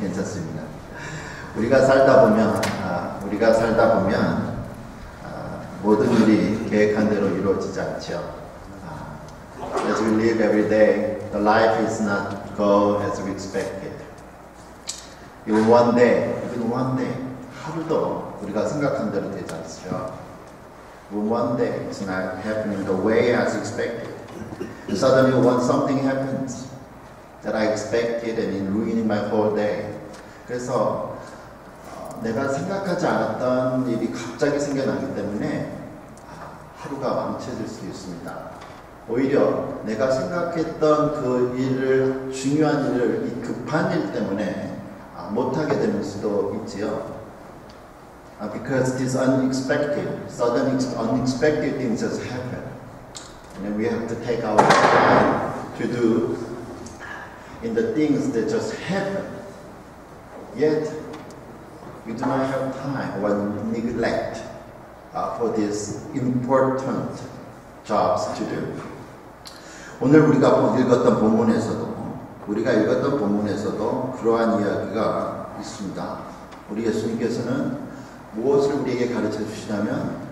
괜찮습니다. 우리가 살다 보면 아, 우리가 살다 보면 아, 모든 일이 계획한 대로 이루어지지 않죠. 아, as we live every day, the life is not go as we expected. Even one day, even one day, 하루도 우리가 생각한 대로 되지 않죠. Even one day, it's not happening the way as expected. Suddenly, when something happens that I expected and it ruining my whole day. 그래서 어, 내가 생각하지 않았던 일이 갑자기 생겨나기 때문에 하루가 망쳐질 수 있습니다. 오히려 내가 생각했던 그 일을 중요한 일을 이 급한 일 때문에 아, 못하게 될 수도 있지요. Uh, because it is unexpected, sudden unexpected things just happen. And we have to take our time to do in the things that just happen. Yet, we do not have time or neglect uh, for these important jobs to do. 오늘 우리가 읽었던 본문에서도 우리가 읽었던 본문에서도 그러한 이야기가 있습니다. 우리 예수님께서는 무엇을 우리에게 가르쳐 주시냐면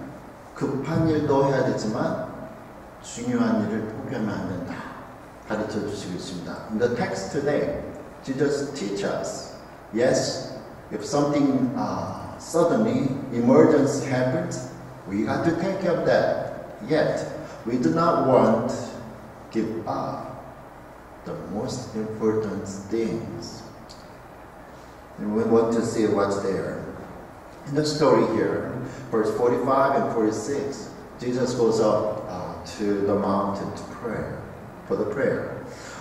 급한 일도 해야 되지만 중요한 일을 포기하면 안 된다. 가르쳐 주시고 있습니다. In the text today, Jesus teach us, yes, if something uh, suddenly emergency happens, we got to take care of that. Yet, we do not want to give up the most important things. And we want to see what's there. In the story here, verse 45 and 46, Jesus goes up uh, to the mountain to pray, for the prayer.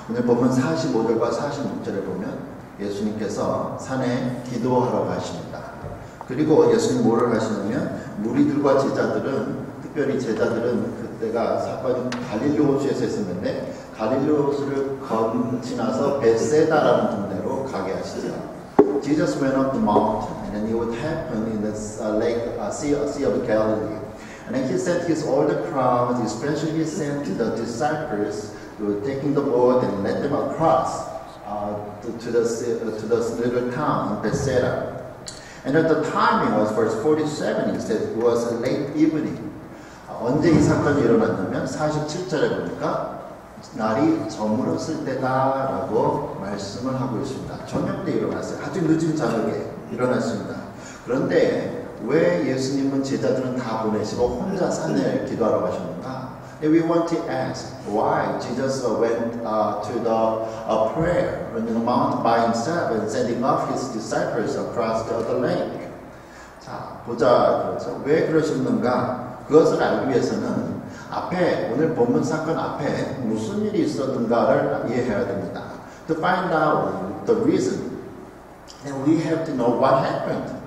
오늘 보면 45절과 46절에 보면 예수님께서 산에 기도하러 가십니다. 그리고 예수님 뭐를 하시냐면 무리들과 제자들은 특별히 제자들은 그때가 사건이 갈릴리오스에서 있었는데 갈릴리오스를 건 지나서 베세다라는 동네로 가게 하시죠. Jesus went up the mountain, and then it would happen in the uh, lake, uh, sea, sea of Galilee. And then he sent his older crowd, especially he sent the disciples to taking the boat and let them across uh, to, to, the, to the little town in Bethsaida. And at the timing was verse 47, he said it was a late evening. 언제 이 사건이 일어났냐면 47절에 보니까 날이 저물었을 때다라고 말씀을 하고 있습니다. 저녁 때 일어났어요. 아주 늦은 저녁에 일어났습니다. 그런데 왜 예수님은 제자들은 다 보내시고 혼자 산에 기도하러 가셨는가? We want to ask why Jesus went uh, to the uh, prayer on the mount by himself and sending off his disciples across the other lake. 자, 보자 그렇죠. 왜 그러셨는가? 그것을 알기 위해서는 앞에 오늘 본문 사건 앞에 무슨 일이 있었는가를 이해해야 됩니다. To find out the reason, then we have to know what happened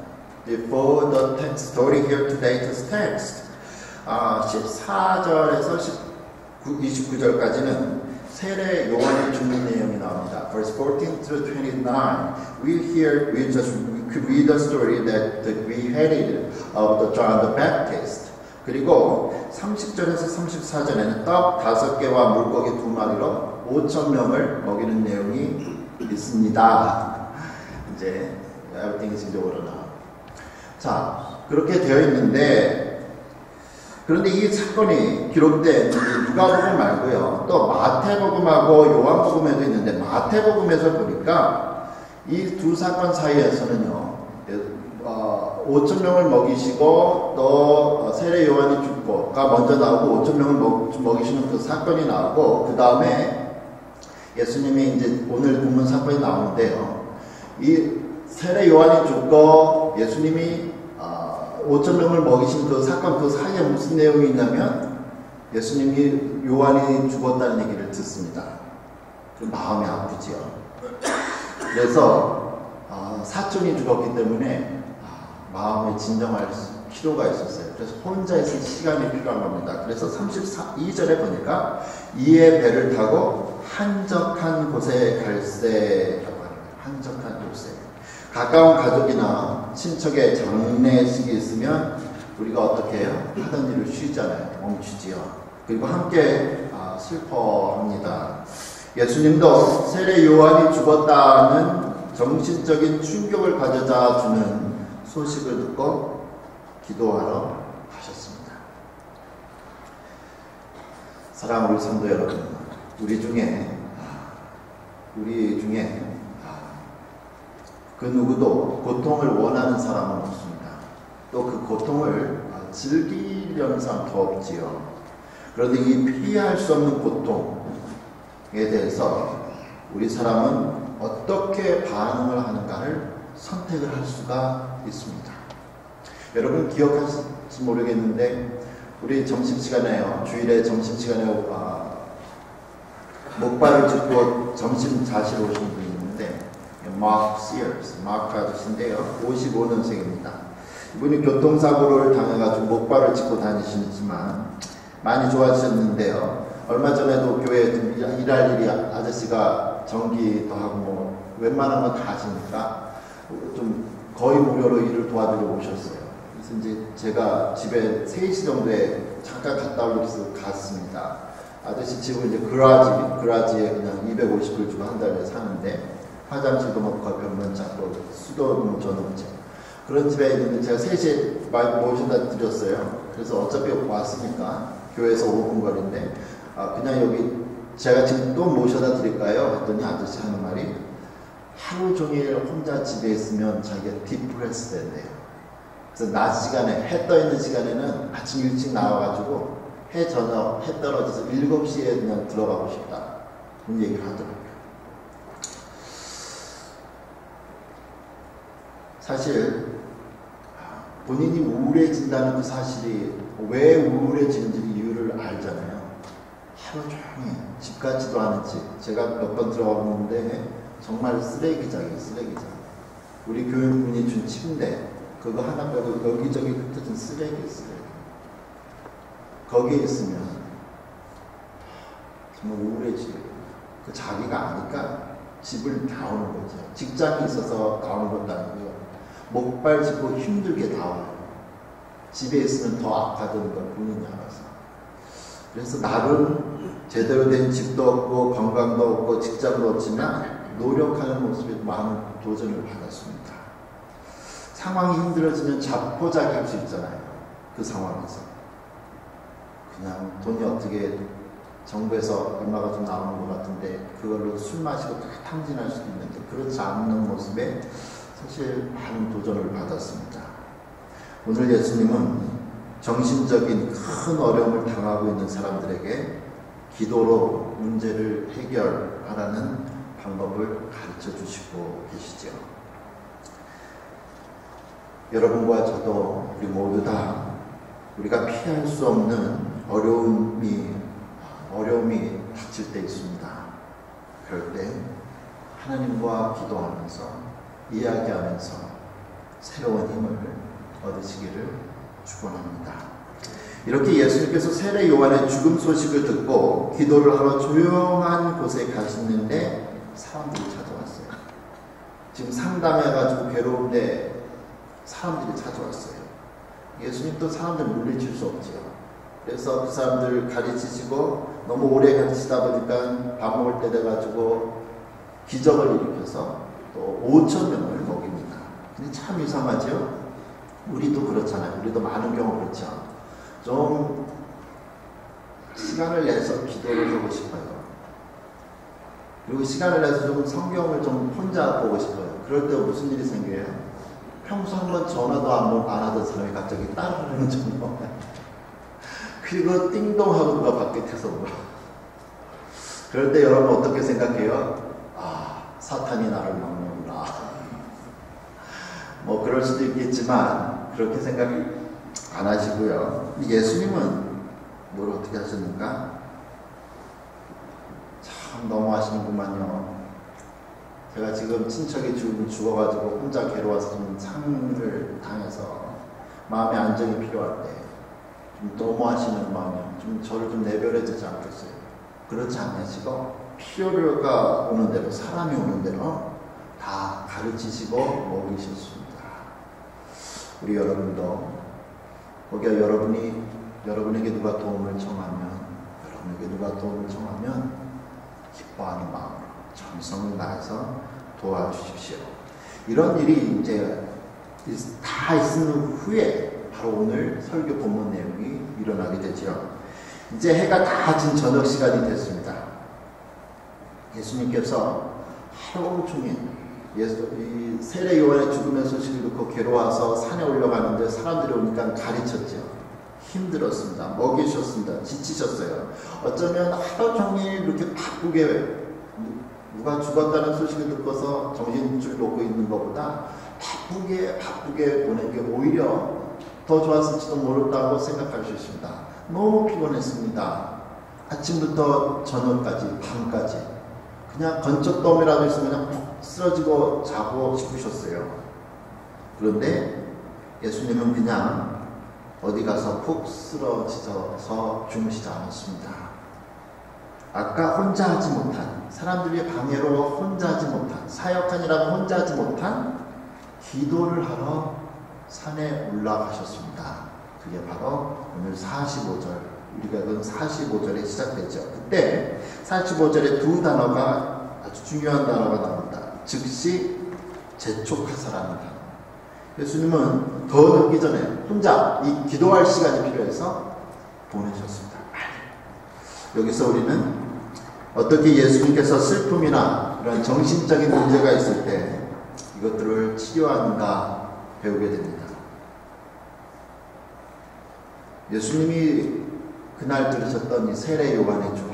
before the text story here today. This text, 아, 14절에서 19, 29절까지는 세례 요한이 죽는 내용이 나옵니다. Verse 14 through 29, we hear we just we could read the story that the beheaded of the John the Baptist. 그리고 30절에서 34절에는 떡 다섯 개와 물고기 두 마리로 5천 명을 먹이는 내용이 있습니다. 이제 everything is in order now. 자, 그렇게 되어 있는데 그런데 이 사건이 기록된 누가복음 말고요. 또 마태복음하고 요한복음에도 있는데 마태복음에서 보니까 이 두 사건 사이에서는요. 어, 5천 명을 먹이시고 또 세례 요한이 죽고가 먼저 나오고 5천 명을 먹, 먹이시는 그 사건이 나오고 그 다음에 예수님이 이제 오늘 본문 사건이 나오는데요. 이 세례 요한이 죽고 예수님이 어, 5천 명을 먹이신 그 사건 그 사이에 무슨 내용이 있냐면 예수님이 요한이 죽었다는 얘기를 듣습니다. 그 마음이 아프지요. 그래서 어, 사촌이 죽었기 때문에 마음에 진정할 필요가 있었어요. 그래서 혼자 있을 시간이 필요한 겁니다. 그래서 32절에 보니까 이에 배를 타고 한적한 곳에 합니다. 한적한 곳에. 가까운 가족이나 친척의 장례식이 있으면 우리가 어떻게 해요? 하던 일을 쉬잖아요. 멈추지요. 그리고 함께 슬퍼합니다. 예수님도 세례 요한이 죽었다는 정신적인 충격을 가져다 주는 소식을 듣고 기도하러 가셨습니다. 사랑하는 성도 여러분, 우리 중에 우리 중에 그 누구도 고통을 원하는 사람은 없습니다. 또 그 고통을 즐기려는 사람도 없지요. 그런데 이 피할 수 없는 고통에 대해서 우리 사람은 어떻게 반응을 하는가를 선택을 할 수가 있습니다. 여러분 기억하실지 모르겠는데 우리 점심시간에요. 주일에 점심시간에 아, 목발을 짚고 점심 자시러 오신 마크 시어스, 마크 아저씨인데요. 55년생입니다. 이분이 교통사고를 당해가지고 목발을 짚고 다니시지만 많이 좋아지셨는데요. 얼마 전에도 교회에 일할 일이 아저씨가 전기도 하고 뭐 웬만한 건 다 하시니까 좀 거의 무료로 일을 도와주러 오셨어요. 그래서 이제 제가 집에 3시 정도에 잠깐 갔다 오려서 갔습니다. 아저씨 집은 이제 그라지, 그라지에 그냥 250불 주고 한 달에 사는데 화장실도 뭐 거의 벽면 잡고 수도는 전 없죠. 그런 집에 있는데 제가 3시에 모셔다 드렸어요. 그래서 어차피 왔으니까 교회에서 5분 거리인데 아, 그냥 여기 제가 지금 또 모셔다 드릴까요? 했더니 아저씨 하는 말이 하루 종일 혼자 집에 있으면 자기가 디프레스 된대요. 그래서 낮 시간에 해 떠 있는 시간에는 아침 일찍 나와가지고 해 저녁 해 떨어져서 7시에 그냥 들어가고 싶다. 그런 얘기를 하더라고요. 사실 본인이 우울해진다는 그 사실이 왜 우울해지는지 이유를 알잖아요. 하루 종일 집 같지도 않은 집. 제가 몇 번 들어갔는데 정말 쓰레기장이에요, 쓰레기장. 우리 교육분이 준 침대, 그거 하나 빼고 여기저기 흩어진 쓰레기, 쓰레기. 거기에 있으면 정말 우울해지고 그 자기가 아니까 집을 나오는 거죠. 직장이 있어서 나오는 것도 아니고요. 목발 짚고 힘들게 나와요. 집에 있으면 더 악화되는 걸 본인이 알아서. 그래서 나름 제대로 된 집도 없고 건강도 없고 직장도 없지만 노력하는 모습에 많은 도전을 받았습니다. 상황이 힘들어지면 자포자기할 수 있잖아요. 그 상황에서. 그냥 돈이 어떻게 정부에서 얼마가 좀 나오는 것 같은데 그걸로 술 마시고 다 탕진할 수도 있는데 그렇지 않는 모습에 사실 많은 도전을 받았습니다. 오늘 예수님은 정신적인 큰 어려움을 당하고 있는 사람들에게 기도로 문제를 해결하라는 방법을 가르쳐 주시고 계시죠. 여러분과 저도 우리 모두 다 우리가 피할 수 없는 어려움이 어려움이 닥칠 때 있습니다. 그럴 때 하나님과 기도하면서 이야기하면서 새로운 힘을 얻으시기를 축원합니다. 이렇게 예수님께서 세례 요한의 죽음 소식을 듣고 기도를 하러 조용한 곳에 가시는데 사람들이 찾아왔어요. 지금 상담해가지고 괴로운데 사람들이 찾아왔어요. 예수님도 사람들 물리칠 수 없죠. 그래서 그 사람들 가르치시고 너무 오래 가르치다 보니까 밥 먹을 때 돼가지고 기적을 일으켜서 또 5천 명을 먹입니다. 참 이상하죠? 우리도 그렇잖아요. 우리도 많은 경우 그렇죠. 좀 시간을 내서 기도를 하고 싶어요. 그리고 시간을 내서 좀 성경을 좀 혼자 보고 싶어요. 그럴 때 무슨 일이 생겨요? 평소 한번 전화도 안, 안 하던 사람이 갑자기 따르는 전화 그리고 띵동하고 누가 밖에서 물어. 그럴 때 여러분 어떻게 생각해요? 아, 사탄이 나를 막는구나. 뭐 그럴 수도 있겠지만 그렇게 생각 안 하시고요. 예수님은 뭘 어떻게 하셨는가? 참 너무하시는구만요. 제가 지금 친척이 죽어가지고 혼자 괴로워서 좀 상을 당해서 마음의 안정이 필요할 때 좀 너무하시는 마음이 좀 저를 좀 내버려 두지 않겠어요. 그렇지 않으시고 필요가 오는 대로 사람이 오는 대로 다 가르치시고 먹이셨습니다. 우리 여러분도 거기에 여러분이 여러분에게 누가 도움을 청하면 여러분에게 누가 도움을 청하면 기뻐하는 마음으로 정성을 다해서 도와주십시오. 이런 일이 이제 다 있은 후에 바로 오늘 설교 본문 내용이 일어나게 되죠. 이제 해가 다 진 저녁 시간이 됐습니다. 예수님께서 하루 종일 예수, 이 세례 요한의 죽음의 소식을 듣고 괴로워서 산에 올라가는데 사람들이 오니까 가르쳤죠. 힘들었습니다. 먹이셨습니다. 지치셨어요. 어쩌면 하루 종일 이렇게 바쁘게 누가 죽었다는 소식을 듣고서 정신줄 놓고 있는 것보다 바쁘게 바쁘게 보낸 게 오히려 더 좋았을지도 모른다고 생각할 수 있습니다. 너무 피곤했습니다. 아침부터 저녁까지 밤까지 그냥 건초더미라도 있으면 그냥 푹 쓰러지고 자고 싶으셨어요. 그런데 예수님은 그냥 어디 가서 푹 쓰러져서 주무시지 않았습니다. 아까 혼자 하지 못한 사람들이 방해로 혼자 하지 못한 사역하니라고 혼자 하지 못한 기도를 하러 산에 올라가셨습니다. 그게 바로 오늘 45절 우리가 그 45절에 시작됐죠. 그때 45절에 두 단어가 아주 중요한 단어가 나옵니다. 즉시 재촉하사라는 단어. 예수님은 더 늦기 전에 혼자 이 기도할 시간이 필요해서 보내셨습니다. 여기서 우리는 어떻게 예수님께서 슬픔이나 이런 정신적인 문제가 있을 때 이것들을 치료하는가 배우게 됩니다. 예수님이 그날 들으셨던 이 세례 요한의 죽었다.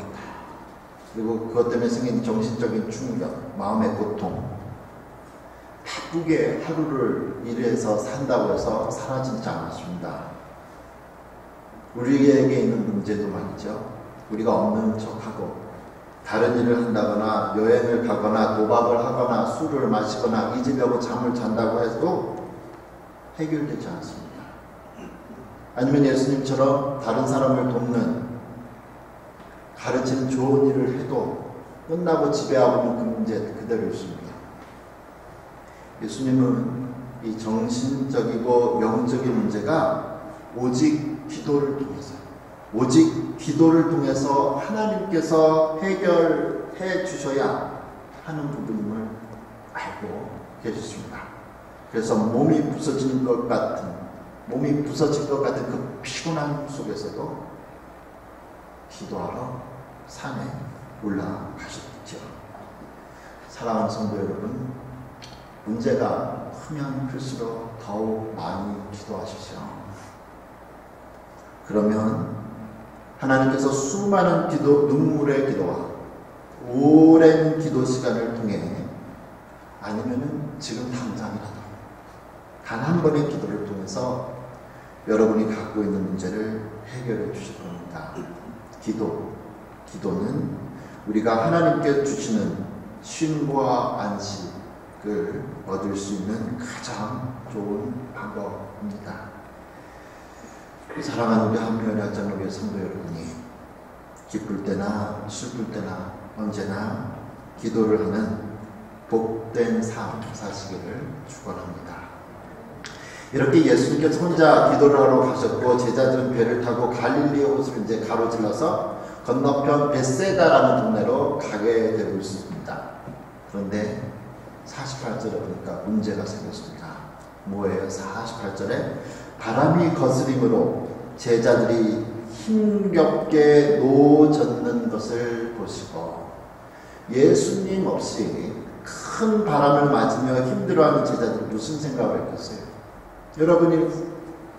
그리고 그것 때문에 생긴 정신적인 충격, 마음의 고통, 바쁘게 하루를 일해서 산다고 해서 사라지지 않았습니다. 우리에게 있는 문제도 말이죠. 우리가 없는 척하고 다른 일을 한다거나 여행을 가거나 도박을 하거나 술을 마시거나 잊으려고 잠을 잔다고 해도 해결되지 않습니다. 아니면 예수님처럼 다른 사람을 돕는 가르치는 좋은 일을 해도 끝나고 집에 와보면 그 문제 그대로 있습니다. 예수님은 이 정신적이고 영적인 문제가 오직 기도를 통해서 오직 기도를 통해서 하나님께서 해결해 주셔야 하는 부분임을 알고 계셨습니다. 그래서 몸이 부서지는 것 같은 몸이 부서질 것 같은 그 피곤한 속에서도 기도하러 산에 올라가셨죠. 사랑하는 성도 여러분, 문제가 크면 클수록 더욱 많이 기도하십시오. 그러면 하나님께서 수많은 기도, 눈물의 기도와 오랜 기도 시간을 통해 아니면은 지금 당장이라도 단 한 번의 기도를 통해서 여러분이 갖고 있는 문제를 해결해 주실 겁니다. 기도. 기도는 우리가 하나님께 주시는 쉼과 안식을 얻을 수 있는 가장 좋은 방법입니다. 사랑하는 우리 한미연의 학장로교회 성도 여러분이 기쁠 때나 슬플 때나 언제나 기도를 하는 복된 삶 사시기를 축원합니다. 이렇게 예수님께서 혼자 기도를 하러 가셨고 제자들은 배를 타고 갈릴리 호수를 이제 가로질러서 건너편 베세다라는 동네로 가게 되고 있습니다. 그런데 48절에 보니까 문제가 생겼습니다. 뭐예요? 48절에 바람이 거스림으로 제자들이 힘겹게 노젓는 것을 보시고 예수님 없이 큰 바람을 맞으며 힘들어하는 제자들이 무슨 생각을 했겠어요? 여러분이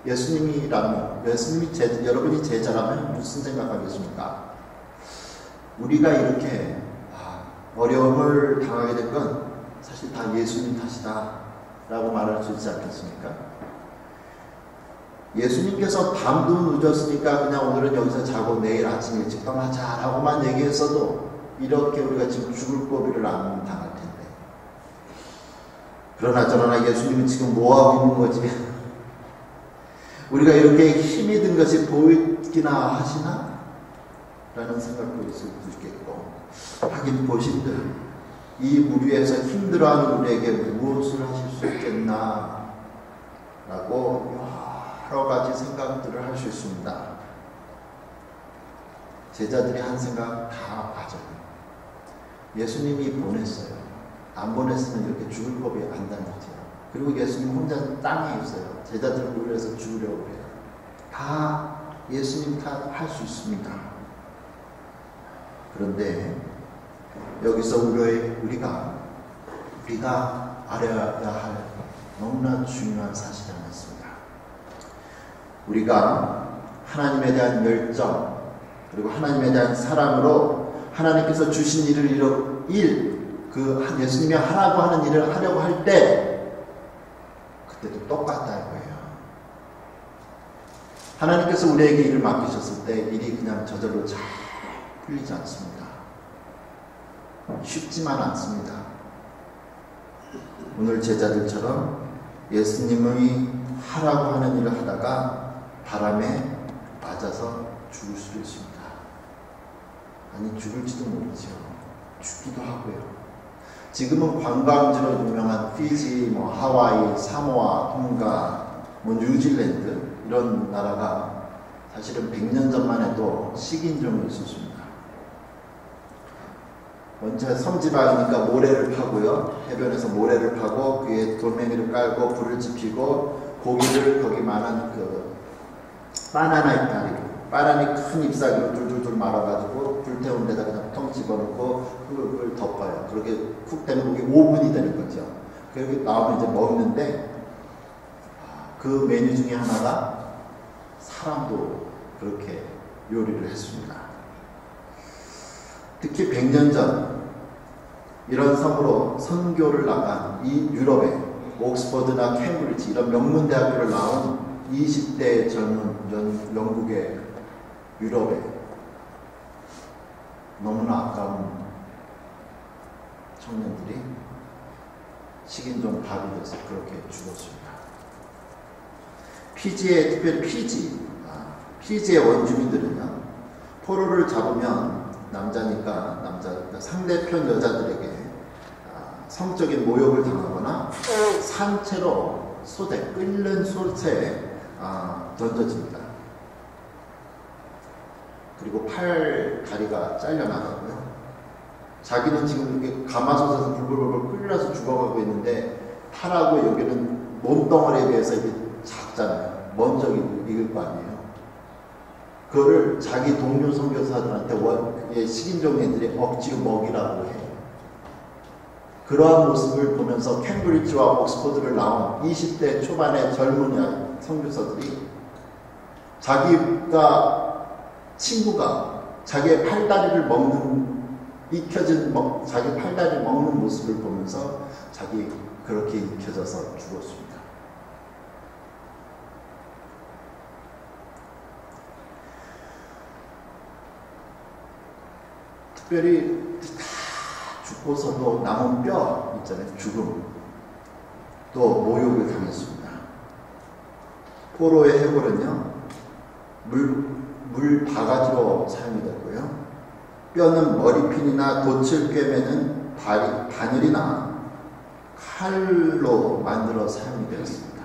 예수님이라면, 예수님이 제, 여러분이 제자라면 무슨 생각하겠습니까? 우리가 이렇게 아, 어려움을 당하게 된 건 사실 다 예수님 탓이다 라고 말할 수 있지 않겠습니까? 예수님께서 밤도 늦었으니까 그냥 오늘은 여기서 자고 내일 아침 일찍 떠나자 라고만 얘기했어도 이렇게 우리가 지금 죽을 고비를 안 당할 텐데 그러나 저러나 예수님은 지금 뭐하고 있는 거지? 우리가 이렇게 힘이 든 것이 보이기나 하시나? 라는 생각도 있을 수 있겠고 하긴 보신들 이 무리에서 힘들어하는 우리에게 무엇을 하실 수 있겠나? 라고 여러 가지 생각들을 할 수 있습니다. 제자들이 한 생각 다 맞아요. 예수님이 보냈어요. 안 보냈으면 이렇게 죽을 법이 안 당했죠. 그리고 예수님 혼자 땅에 있어요. 제자들 불러서 죽으려고 해요. 다 예수님 다할수 있습니다. 그런데 여기서 우리, 우리가 우리가 알아야 할 너무나 중요한 사실이 하나 있습니다. 우리가 하나님에 대한 열정 그리고 하나님에 대한 사랑으로 하나님께서 주신 일을 이뤄 일, 그 예수님이 하라고 하는 일을 하려고 할 때 그때도 똑같다는 거예요. 하나님께서 우리에게 일을 맡기셨을 때 일이 그냥 저절로 잘 풀리지 않습니다. 쉽지만 않습니다. 오늘 제자들처럼 예수님의 하라고 하는 일을 하다가 바람에 맞아서 죽을 수도 있습니다. 아니 죽을지도 모르죠. 죽기도 하고요. 지금은 관광지로 유명한 피지, 뭐 하와이, 사모아, 통가, 뭐 뉴질랜드 이런 나라가 사실은 100년 전만 해도 식인종이 있었습니다. 먼저 섬지방이니까 모래를 파고요. 해변에서 모래를 파고 그에 돌멩이를 깔고 불을 지피고 고기를 거기 많은 그 바나나 잎다리 바나나 큰 잎사귀로 둘둘둘 말아가지고 불태운 데다 그냥 통 집어넣고 그걸 덮어요. 그렇게 쿡 되면 그게 5분이 되는 거죠. 그렇게 나오면 이제 먹는데 그 메뉴 중에 하나가 사람도 그렇게 요리를 했습니다. 특히 100년 전 이런 섬으로 선교를 나간 이 유럽의 옥스퍼드나 캠브리지 이런 명문 대학교를 나온 20대 젊은 연, 영국의 유럽에 너무나 아까운 청년들이 식인종 밥이 돼서 그렇게 죽었습니다. 피지의 특별히 피지 아, 피지의 원주민들은요 포로를 잡으면 남자니까 남자 상대편 여자들에게 아, 성적인 모욕을 당하거나 산채로 소대 끓는 소채에 아, 던져집니다. 그리고 팔 다리가 잘려나가고요. 자기는 지금 이렇게 가마솥에서 불불불 끓여서 죽어가고 있는데 팔하고 여기는 몸덩어리에 비해서 이게 작잖아요. 먼저 익을 거 아니에요. 그거를 자기 동료 선교사들한테 원, 식인종 애들이 억지로 먹이라고 해요. 그러한 모습을 보면서 캠브리지와 옥스퍼드를 나온 20대 초반의 젊은 선교사들이 자기가 친구가 자기의 팔다리를 먹는 익혀진 먹, 자기 팔다리를 먹는 모습을 보면서 자기 그렇게 익혀져서 죽었습니다. 특별히 다 죽고서도 남은 뼈 있잖아요. 죽음. 또 모욕을 당했습니다. 포로의 해골은요. 물, 물 바가지로 사용이 됐고요. 뼈는 머리핀이나 돛을 꿰매는 발, 바늘이나 칼로 만들어 사용이 되었습니다.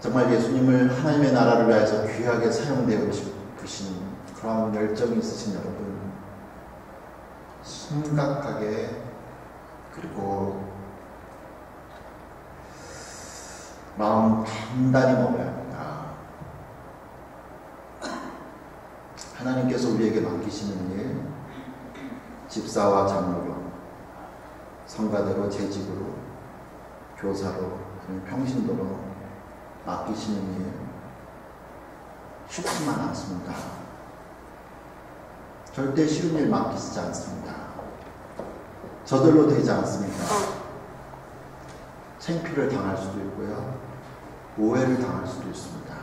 정말 예수님을 하나님의 나라를 위해서 귀하게 사용되고 싶 으신 그런 열정이 있으신 여러분, 심각하게 그리고 마음 단단히 먹어야 합니다. 하나님께서 우리에게 맡기시는 일, 집사와 장로로, 성가대로 재직으로, 교사로, 평신도로 맡기시는 일, 쉽지만 않습니다. 절대 쉬운 일 맡기시지 않습니다. 저절로 되지 않습니다. 생피를 당할 수도 있고요. 오해를 당할 수도 있습니다.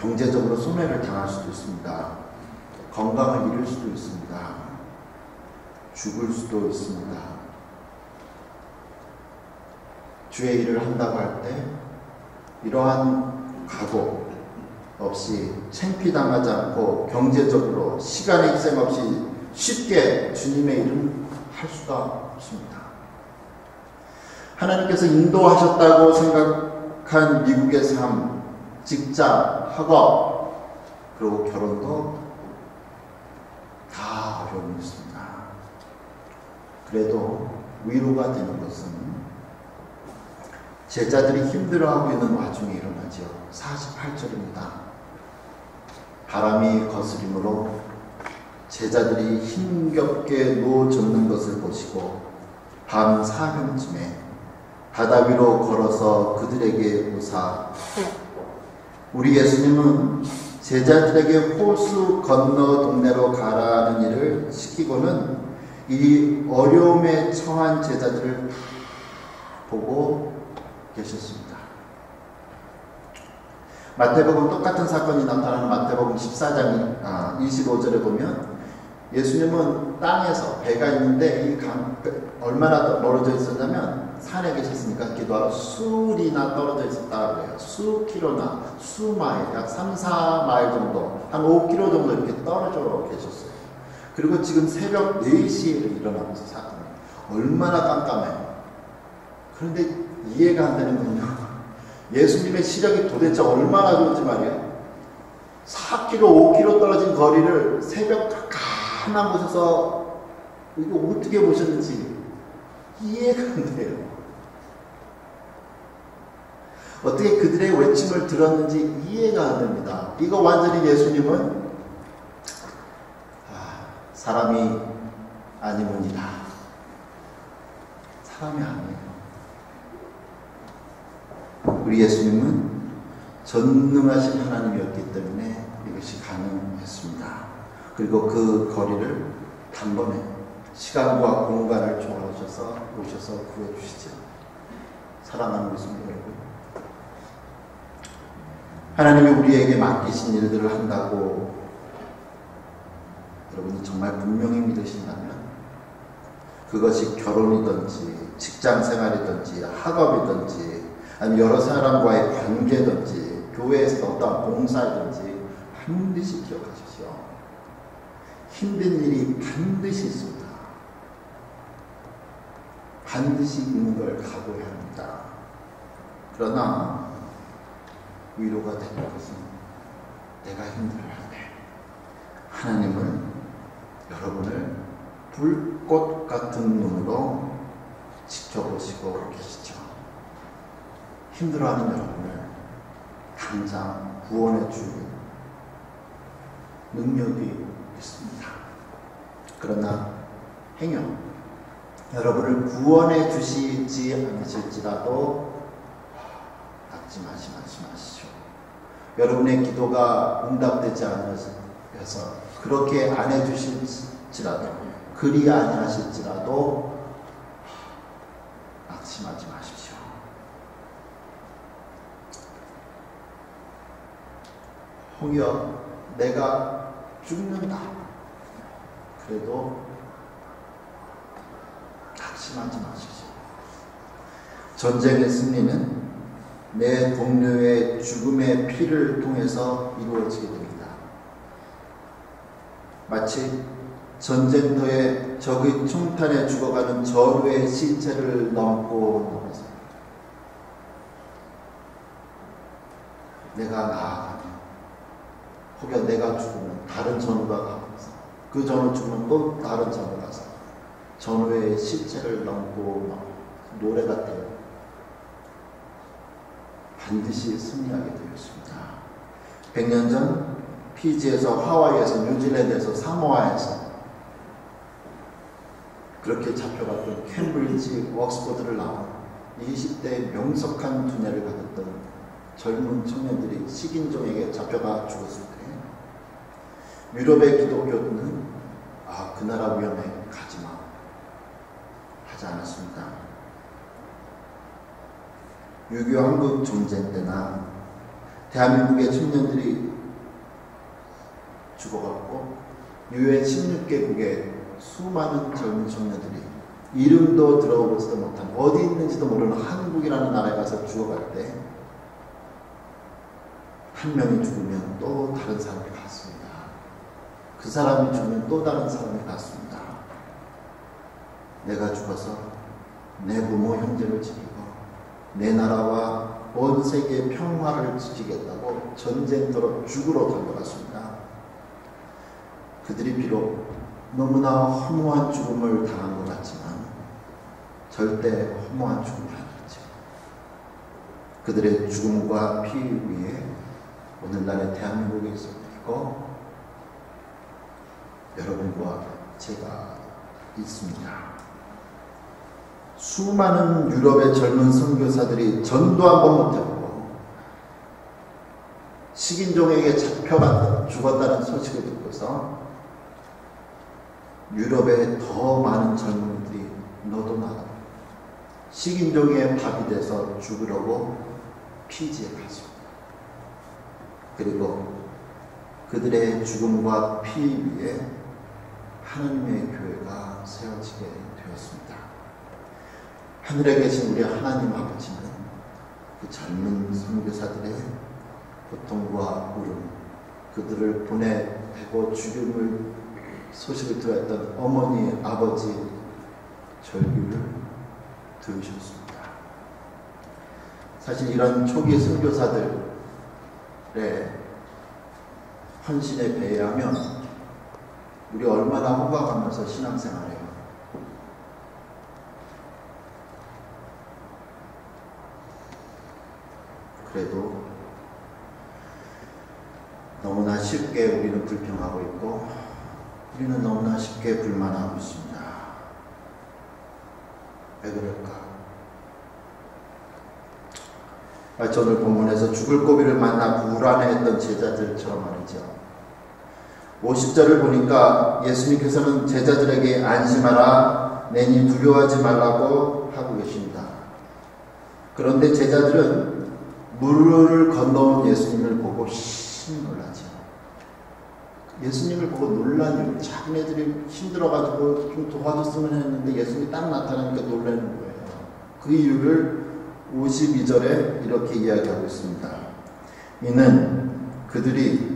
경제적으로 손해를 당할 수도 있습니다. 건강을 잃을 수도 있습니다. 죽을 수도 있습니다. 주의 일을 한다고 할 때 이러한 각오 없이 챙피당하지 않고 경제적으로 시간의 희생 없이 쉽게 주님의 일을 할 수가 없습니다. 하나님께서 인도하셨다고 생각한 미국의 삶, 직장, 학업, 그리고 결혼도 다 어려움이 있습니다. 그래도 위로가 되는 것은 제자들이 힘들어하고 있는 와중에. 48절입니다. 바람이 거스림으로 제자들이 힘겹게 누워젖는 것을 보시고 밤 사경쯤에 바다 위로 걸어서 그들에게 오사 우리 예수님은 제자들에게 호수 건너 동네로 가라는 일을 시키고는 이 어려움에 처한 제자들을 보고 계셨습니다. 마태복음 똑같은 사건이 나타나는 마태복음 14장 아, 25절에 보면 예수님은 땅에서 배가 있는데 이 강, 얼마나 멀어져 있었냐면 산에 계셨으니까 기도하러 수리나 떨어져 있었다고 해요. 수 킬로나 수 마일, 약 3, 4마일 정도, 한 5킬로 정도 이렇게 떨어져 계셨어요. 그리고 지금 새벽 4시에 일어나면서 사건이 얼마나 깜깜해요. 그런데 이해가 안 되는 건요. 예수님의 시력이 도대체 얼마나 좋은지 말이에요. 4km, 5km 떨어진 거리를 새벽 가까한 곳에서 이거 어떻게 보셨는지 이해가 안 돼요. 어떻게 그들의 외침을 들었는지 이해가 안 됩니다. 이거 완전히 예수님은 아, 사람이 아니문이다. 사람이 아니에요. 우리 예수님은 전능하신 하나님이었기 때문에 이것이 가능했습니다. 그리고 그 거리를 단번에 시간과 공간을 초월하셔서 오셔서 구해주시죠. 사랑하는 모습 여러분. 하나님이 우리에게 맡기신 일들을 한다고 여러분이 정말 분명히 믿으신다면 그것이 결혼이든지 직장 생활이든지 학업이든지 아니면 여러 사람과의 관계든지 교회에서 어떤 봉사든지 반드시 기억하십시오. 힘든 일이 반드시 있습니다. 반드시 있는 걸 각오해야 합니다. 그러나 위로가 되는 것은 내가 힘들어할 때 하나님은 여러분을 불꽃 같은 눈으로 지켜보시고 계시죠. 힘들어하는 여러분을 당장 구원해 줄 능력이 있습니다. 그러나 행여 여러분을 구원해 주시지 않으실지라도 낙심하지 마시죠. 여러분의 기도가 응답되지 않아서 그렇게 안 해주실지라도 그리 아니하실지라도 낙심하지 마십시오. 혹여 내가 죽는다. 그래도 낙심하지 마십시오. 전쟁의 승리는 내 동료의 죽음의 피를 통해서 이루어지게 됩니다. 마치 전쟁터에 적의 총탄에 죽어가는 전우의 신체를 넘고 넘어서 내가 나아가면 혹여 내가 죽으면 다른 전우가 가면서 그 전우 죽으면 또 다른 전우가 가서 전우의 실체를 넘고 막 노래 같아요. 반드시 승리하게 되었습니다. 100년 전 피지에서 하와이에서 뉴질랜드에서 사모아에서 그렇게 잡혀갔던 캠브리지 웍스포드를 나온 20대 명석한 두뇌를 가졌던 젊은 청년들이 식인종에게 잡혀가 때 유럽의 기독교는 아, 그 나라 위험해 가지마 하지 않았습니다. 6.25 한국 전쟁 때나 대한민국의 청년들이 죽어갔고 유엔 16개국의 수많은 젊은 청년들이 이름도 들어보지도 못한 어디 있는지도 모르는 한국이라는 나라에 가서 죽어갈 때 한 명이 죽으면 또 다른 사람이 갔습니다. 그 사람이 죽으면 또 다른 사람이 갔습니다. 내가 죽어서 내 부모 형제를 지키고 내 나라와 온 세계의 평화를 지키겠다고 전쟁터로 죽으러 달려갔습니다. 그들이 비록 너무나 허무한 죽음을 당한 것 같지만 절대 허무한 죽음이 아니죠. 그들의 죽음과 피 위에 오늘날의 대한민국에 있고 여러분과 제가 있습니다. 수많은 유럽의 젊은 선교사들이 전도 한번 못해보고 식인종에게 잡혀갔다 죽었다는 소식을 듣고서 유럽의 더 많은 젊은이들이 너도 나도 식인종의 밥이 돼서 죽으려고 피지에 갔습니다. 그리고 그들의 죽음과 피 위에 하나님의 교회가 세워지게 되었습니다. 하늘에 계신 우리 하나님 아버지는 그 젊은 선교사들의 고통과 울음, 그들을 보내고 죽음을 소식을 들었던 어머니, 아버지 절규를 들으셨습니다. 사실 이런 초기 선교사들의 헌신에 배회하면 우리 얼마나 호각하면서 신앙생활해요. 그래도 너무나 쉽게 우리는 불평하고 있고 우리는 너무나 쉽게 불만하고 있습니다. 왜 그럴까? 마치 오늘 본문에서 죽을 고비를 만나 불안해했던 제자들처럼 말이죠. 50절을 보니까 예수님께서는 제자들에게 안심하라, 내니 두려워하지 말라고 하고 계십니다. 그런데 제자들은 물을 건너온 예수님을 보고 신 놀라죠. 예수님을 보고 놀란 이유, 자기네들이 힘들어가지고 좀 도와줬으면 했는데 예수님이 딱 나타나니까 놀라는 거예요. 그 이유를 52절에 이렇게 이야기하고 있습니다. 이는 그들이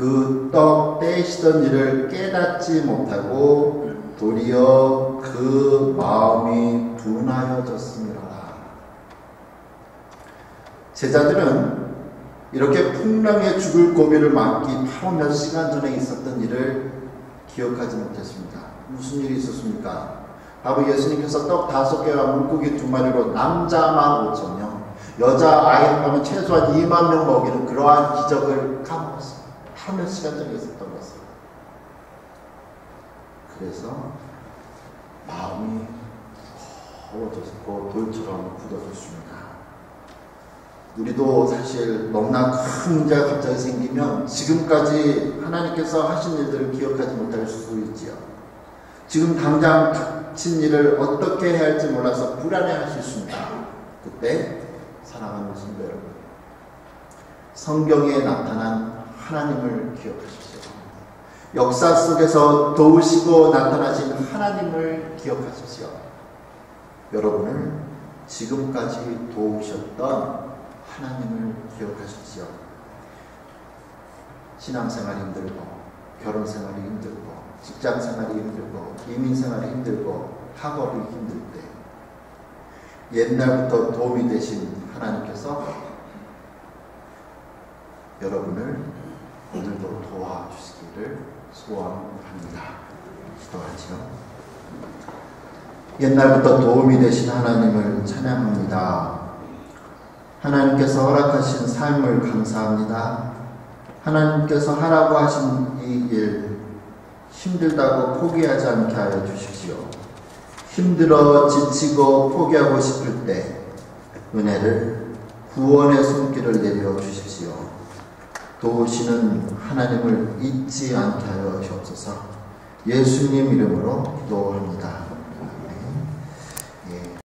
그 떡 떼시던 일을 깨닫지 못하고 도리어 그 마음이 둔하여졌습니다. 제자들은 이렇게 풍랑에 죽을 고비를 맞기 바로 몇 시간 전에 있었던 일을 기억하지 못했습니다. 무슨 일이 있었습니까? 바로 예수님께서 떡 다섯 개와 물고기 두 마리로 남자만 5천 명, 여자 아이 한 명은 최소한 2만 명 먹이는 그러한 기적을 까 몇 시간 전에 있었던 것을. 그래서 마음이 무거워졌고 돌처럼 굳어졌습니다. 우리도 사실 너무나 큰 문제가 갑자기 생기면 지금까지 하나님께서 하신 일들을 기억하지 못할 수 있지요. 지금 당장 닥친 일을 어떻게 해야 할지 몰라서 불안해 하실 수 있습니다. 그때 사랑하는 성도 여러분, 성경에 나타난 하나님을 기억하십시오. 역사 속에서 도우시고 나타나신 하나님을 기억하십시오. 여러분을 지금까지 도우셨던 하나님을 기억하십시오. 신앙생활이 힘들고, 결혼생활이 힘들고, 직장생활이 힘들고, 이민생활이 힘들고, 학업이 힘들 때, 옛날부터 도움이 되신 하나님께서 여러분을 오늘도 도와주시기를 소원합니다. 기도하죠. 옛날부터 도움이 되신 하나님을 찬양합니다. 하나님께서 허락하신 삶을 감사합니다. 하나님께서 하라고 하신 이 일 힘들다고 포기하지 않게 하여 주십시오. 힘들어 지치고 포기하고 싶을 때 은혜를 구원의 손길을 내려 주십시오. 도우시는 하나님을 잊지 않게 하여 주옵소서. 예수님 이름으로 기도합니다.